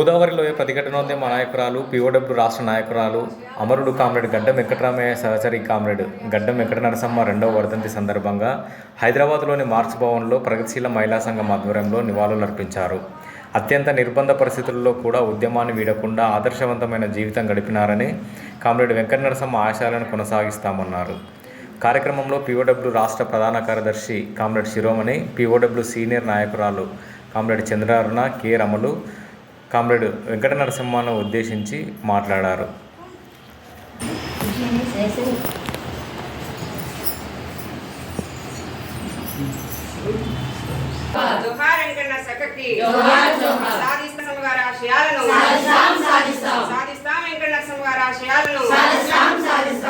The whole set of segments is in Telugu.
గోదావరిలోయ ప్రతిఘటనోద్యమ నాయకురాలు పిఓడబ్ల్యూ రాష్ట్ర నాయకురాలు అమరుడు కామ్రేడ్ గడ్డం వెంకటరామయ్య సహచరి కామ్రేడ్ గడ్డం వెంకట నరసమ్మ రెండవ వర్ధంతి సందర్భంగా హైదరాబాద్లోని మార్చ్ భవన్లో ప్రగతిశీల మహిళా సంఘం ఆధ్వర్యంలో నివాళులర్పించారు. అత్యంత నిర్బంధ పరిస్థితుల్లో కూడా ఉద్యమాన్ని వీడకుండా ఆదర్శవంతమైన జీవితం గడిపినారని కామ్రేడ్ వెంకట నరసమ్మ ఆశయాలను కొనసాగిస్తామన్నారు. కార్యక్రమంలో పిఓడబ్ల్యూ రాష్ట్ర ప్రధాన కార్యదర్శి కామ్రేడ్ శిరోమణి పిఓడబ్ల్యూ సీనియర్ నాయకురాలు comrade Chandraruna K రమలు comrade Venkata నరసింహను ఉద్దేశించి మాట్లాడారు.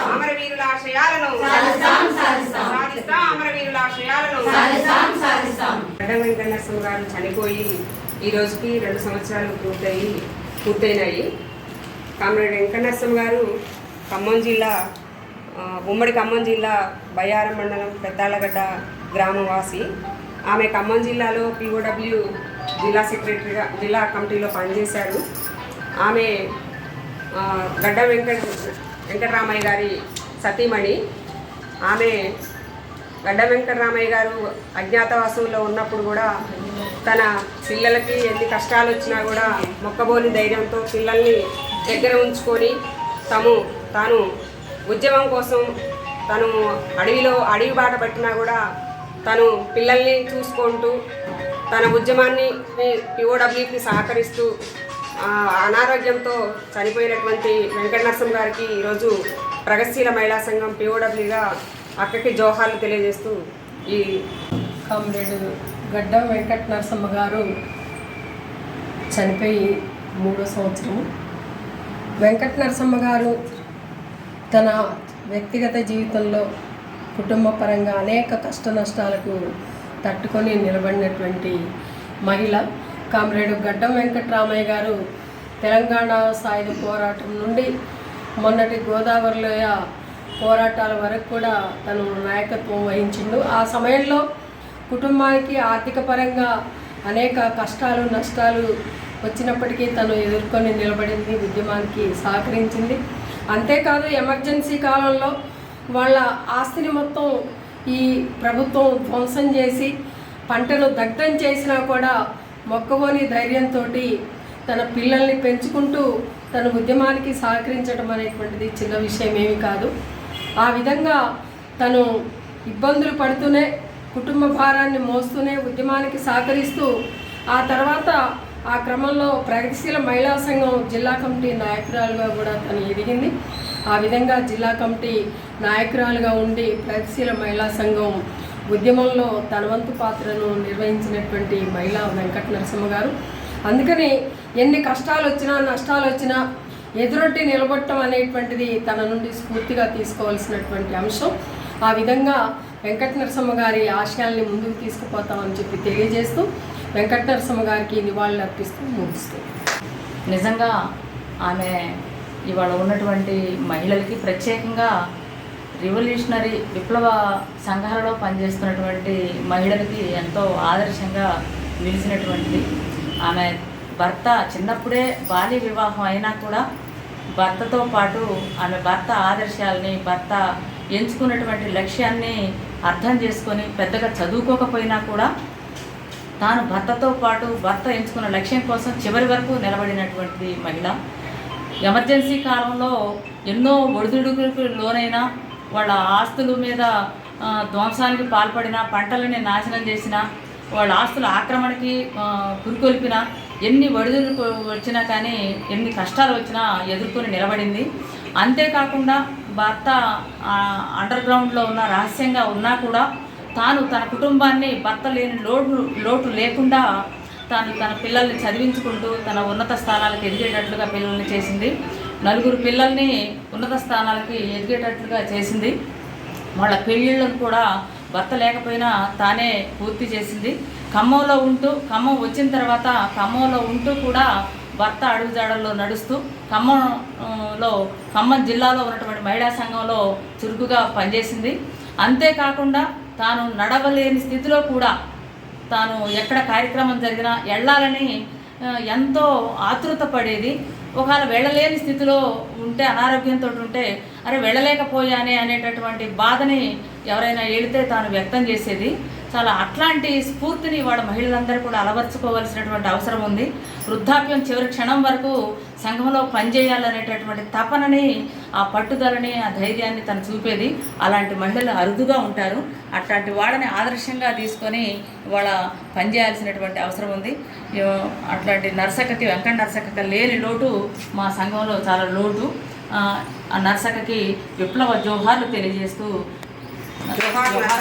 అమరవీరుల ఆశయాలను సాధిస్తాం, సాధిస్తాం. సాధిస్తాం అమరవీరుల ఆశయాలను వెంకన్న నరసింహ గారు చనిపోయి ఈ రోజుకి రెండు సంవత్సరాలు పూర్తయి పూర్తయినాయి. కామ్రేడ్ వెంకటనరసం గారు ఖమ్మం జిల్లా ఉమ్మడి ఖమ్మం జిల్లా బయ్యారం మండలం పెద్దాలగడ్డ గ్రామవాసి ఆమె ఖమ్మం జిల్లాలో పిఓడబ్ల్యూ జిల్లా సెక్రటరీగా జిల్లా కమిటీలో పనిచేశారు. ఆమె గడ్డ వెంకట వెంకటరామయ్య గారి సతీమణి. ఆమె గడ్డ వెంకటరామయ్య గారు అజ్ఞాతవాసంలో ఉన్నప్పుడు కూడా తన పిల్లలకి ఎన్ని కష్టాలు వచ్చినా కూడా మొక్కబోని ధైర్యంతో పిల్లల్ని దగ్గర ఉంచుకొని తము తాను ఉద్యమం కోసం తను అడవిలో అడవి బాట పట్టినా కూడా తను పిల్లల్ని చూసుకుంటూ తన ఉద్యమాన్ని పిఓడబ్ల్యూకి సహకరిస్తూ అనారోగ్యంతో చనిపోయినటువంటి వెంకట నరసింహ గారికి ఈరోజు ప్రగతిశీల మహిళా సంఘం పిఓడబ్ల్యూగా అక్కకి జోహార్లు తెలియజేస్తూ ఈ కామ్రేడ్ గడ్డం వెంకట నరసమ్మ గారు చనిపోయి మూడో సంవత్సరం. వెంకట నరసమ్మ గారు తన వ్యక్తిగత జీవితంలో కుటుంబ పరంగా అనేక కష్ట నష్టాలకు తట్టుకొని నిలబడినటువంటి మహిళ. కామ్రేడ్ గడ్డం వెంకటరామయ్య గారు తెలంగాణ సాయుధ పోరాటం నుండి మొన్నటి గోదావరిలోయ పోరాటాల వరకు కూడా తను నాయకత్వం వహించిండు. ఆ సమయంలో కుటుంబానికి ఆర్థిక పరంగా అనేక కష్టాలు నష్టాలు వచ్చినప్పటికీ తను ఎదుర్కొని నిలబడింది ఉద్యమానికి సహకరించింది. అంతేకాదు ఎమర్జెన్సీ కాలంలో వాళ్ళ ఆస్తిని మొత్తం ఈ ప్రభుత్వం ధ్వంసం చేసి పంటను దగ్ధం చేసినా కూడా మొక్కవోని ధైర్యంతో తన పిల్లల్ని పెంచుకుంటూ తన ఉద్యమానికి సహకరించడం అనేటువంటిది చిన్న విషయం ఏమీ కాదు. ఆ విధంగా తను ఇబ్బందులు పడుతూనే కుటుంబ భారాన్ని మోస్తూనే ఉద్యమానికి సహకరిస్తూ ఆ తర్వాత ఆ క్రమంలో ప్రగతిశీల మహిళా సంఘం జిల్లా కమిటీ నాయకురాలుగా కూడా తను ఎదిగింది. ఆ విధంగా జిల్లా కమిటీ నాయకురాలుగా ఉండి ప్రగతిశీల మహిళా సంఘం ఉద్యమంలో తన వంతు పాత్రను నిర్వహించినటువంటి మహిళా వెంకట నరసింహ గారు. అందుకని ఎన్ని కష్టాలు వచ్చినా నష్టాలు వచ్చినా ఎదురొట్టి నిలబడటం అనేటువంటిది తన నుండి స్ఫూర్తిగా తీసుకోవాల్సినటువంటి అంశం. ఆ విధంగా వెంకట నరసింహ గారి ఆశయాల్ని ముందుకు తీసుకుపోతామని చెప్పి తెలియజేస్తూ వెంకట నరసింహ గారికి నివాళులు అర్పిస్తూ ముగిస్తూ. నిజంగా ఆమె ఇవాళ ఉన్నటువంటి మహిళలకి ప్రత్యేకంగా రివల్యూషనరీ విప్లవ సంఘాలలో పనిచేస్తున్నటువంటి మహిళలకి ఎంతో ఆదర్శంగా నిలిచినటువంటిది. ఆమె భర్త చిన్నప్పుడే బాల్య వివాహం అయినా కూడా భర్తతో పాటు ఆమె భర్త ఆదర్శాలని భర్త ఎంచుకున్నటువంటి లక్ష్యాన్ని అర్థం చేసుకొని పెద్దగా చదువుకోకపోయినా కూడా తాను భర్తతో పాటు భర్త ఎంచుకున్న లక్ష్యం కోసం చివరి వరకు నిలబడినటువంటి మహిళ. ఎమర్జెన్సీ కాలంలో ఎన్నో ఒడిదుడుకులకు లోనైనా వాళ్ళ ఆస్తుల మీద ధ్వంసానికి పాల్పడిన పంటలని నాశనం చేసిన వాళ్ళ ఆస్తుల ఆక్రమణకి కురుకొల్పిన పురికొల్పిన ఎన్ని ఒడిదుడుకు వచ్చినా కానీ ఎన్ని కష్టాలు వచ్చినా ఎదుర్కొని నిలబడింది. అంతేకాకుండా భర్త అండర్ గ్రౌండ్లో ఉన్న రహస్యంగా ఉన్నా కూడా తాను తన కుటుంబాన్ని భర్త లేని లోటు లోటు లేకుండా తాను తన పిల్లల్ని చదివించుకుంటూ తన ఉన్నత స్థానాలకు ఎదిగేటట్లుగా పిల్లల్ని చేసింది. నలుగురు పిల్లల్ని ఉన్నత స్థానాలకి ఎదిగేటట్లుగా చేసింది. వాళ్ళ పెళ్ళిళ్ళను కూడా భర్త లేకపోయినా తానే పూర్తి చేసింది. ఖమ్మంలో ఉంటూ ఖమ్మం వచ్చిన తర్వాత ఖమ్మంలో ఉంటూ కూడా భర్త అడుగుజాడల్లో నడుస్తూ ఖమ్మంలో ఖమ్మం జిల్లాలో ఉన్నటువంటి మహిళా సంఘంలో చురుకుగా పనిచేసింది. అంతేకాకుండా తాను నడవలేని స్థితిలో కూడా తాను ఎక్కడ కార్యక్రమం జరిగినా వెళ్ళాలని ఎంతో ఆతృత పడేది. ఒకవేళ వెళ్ళలేని స్థితిలో ఉంటే అనారోగ్యంతో ఉంటే అరే వెళ్ళలేకపోయానే అనేటటువంటి బాధని ఎవరైనా వెళితే తాను వ్యక్తం చేసేది. చాలా అట్లాంటి స్ఫూర్తిని వాళ్ళ మహిళలందరూ కూడా అలవర్చుకోవాల్సినటువంటి అవసరం ఉంది. వృద్ధాప్యం చివరి క్షణం వరకు సంఘంలో పనిచేయాలనేటటువంటి తపనని ఆ పట్టుదలని ఆ ధైర్యాన్ని తను చూపేది. అలాంటి మహిళలు అరుదుగా ఉంటారు. అట్లాంటి వాళ్ళని ఆదర్శంగా తీసుకొని వాళ్ళ పనిచేయాల్సినటువంటి అవసరం ఉంది. అట్లాంటి నర్సకకి వెంకట నర్సకకి లేని లోటు మా సంఘంలో చాలా లోటు. ఆ నర్సకకి విప్లవ జోహార్లు తెలియజేస్తూ జోహార్